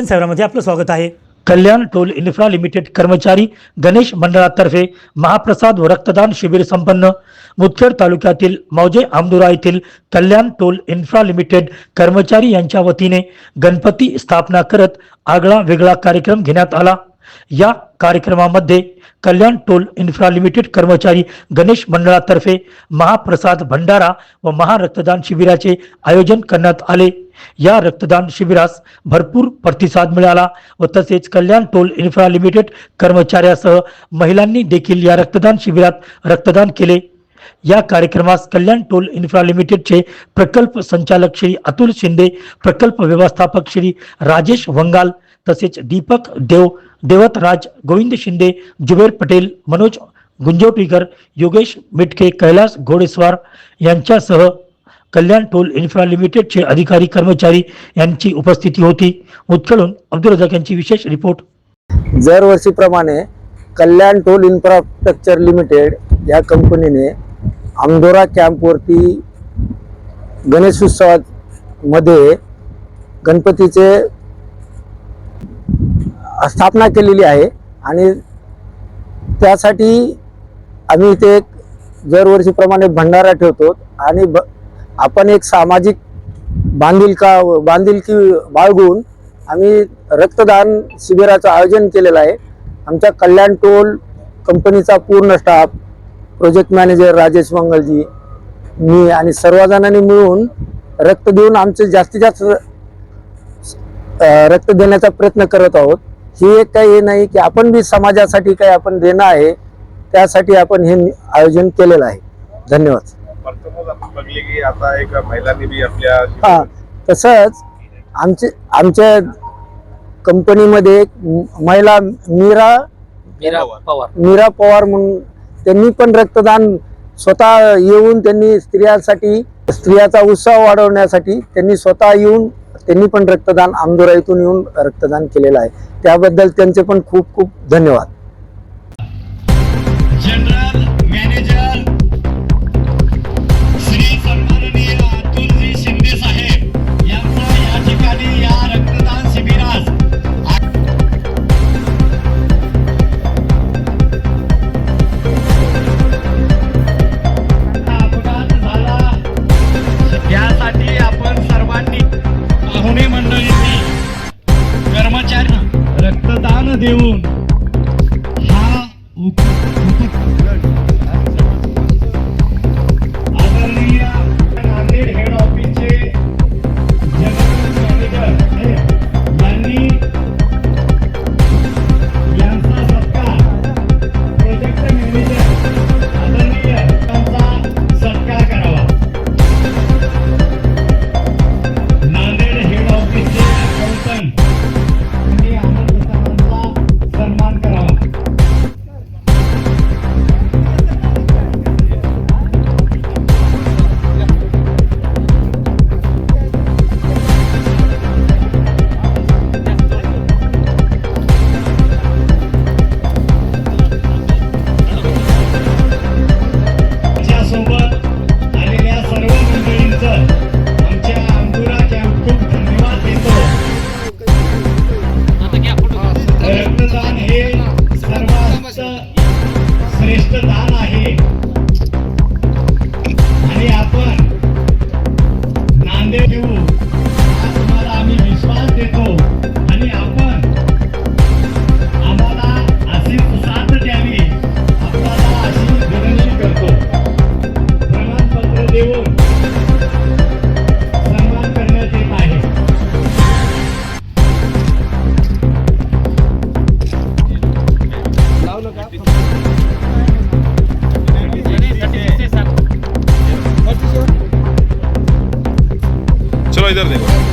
सन सेवरामध्ये आपलं स्वागत आहे. कल्याण टोल इन्फ्रा लिमिटेड कर्मचारी गणेश मंडळातर्फे महाप्रसाद व रक्तदान शिबिर संपन्न. मुदखेड तालुक्यातील मौजे आमदुरा येथील कल्याण टोल इन्फ्रा लिमिटेड कर्मचारी यांच्या वतीने गणपती स्थापना करत आगळा वेगळा कार्यक्रम घेण्यात आला. या कार्यक्रमामध्ये कल्याण टोल इन्फ्रा लिमिटेड कर्मचारी गणेश मंडळातर्फे महाप्रसाद भंडारा व महारक्तदान शिबिराचे आयोजन करण्यात आले. या रक्तदान शिबिरास भरपूर प्रतिसाद मिळाला व तसेच कल्याण टोल इन्फ्रा लिमिटेड कर्मचाऱ्यासह महिलांनी देखील या रक्तदान शिबिरात रक्तदान केले. या कार्यक्रमास कल्याण टोल इन्फ्रा लिमिटेडचे प्रकल्प संचालक श्री अतुल शिंदे प्रकल्प व्यवस्थापक श्री राजेश वंगाल तसेच दीपक देव देवतराज गोविंद शिंदे जुबेर पटेल मनोज गुंजवटीकर योगेश मिटके कैलास घोडेस्वार यांच्यासह कल्याण टोल इन्फ्रा लिमिटेडचे अधिकारी कर्मचारी यांची उपस्थिती होती. उत्कळून अब्दुल रजाक यांची विशेष रिपोर्ट. दरवर्षीप्रमाणे कल्याण टोल इन्फ्रास्ट्रक्चर लिमिटेड या कंपनीने आमदोरा कॅम्पवरती गणेशोत्सवामध्ये गणपतीचे स्थापना केलेली आहे. आणि त्यासाठी आम्ही इथे एक दरवर्षीप्रमाणे भंडारा ठेवतो. आणि ब आपण एक सामाजिक बांधिलका बांधिलकी बाळगून आम्ही रक्तदान शिबिराचं आयोजन केलेलं आहे. आमच्या कल्याण टोल कंपनीचा पूर्ण staff project manager Rajesh Mangalji मी आणि सर्वजणांनी मिळून रक्त देऊन आमचे जास्तीत जास्त रक्त देण्याचा प्रयत्न करत आहोत. ही एक काही हे नाही की आपण बी समाजासाठी काही आपण देणं आहे त्यासाठी आपण हे आयोजन केलेलं आहे. धन्यवाद. प्रथमच आपण बघले की आता एक महिलांनी बी आपल्या हा तसंच आमचे आमच्या कंपनीमध्ये एक म- महिला मीरा मीरा पवार. मीरा पवार म्हणून त्यांनी पण रक्तदान स्वतः येऊन त्यांनी स्त्रियांसाठी स्त्रियाचा उत्साह वाढवण्यासाठी त्यांनी स्वतः येऊन त्यांनी पण रक्तदान आमदोरा इथून येऊन रक्तदान केलेलं आहे. त्याबद्दल त्यांचे पण खूप खूप धन्यवाद. देऊन. हा? उप- इधर देखो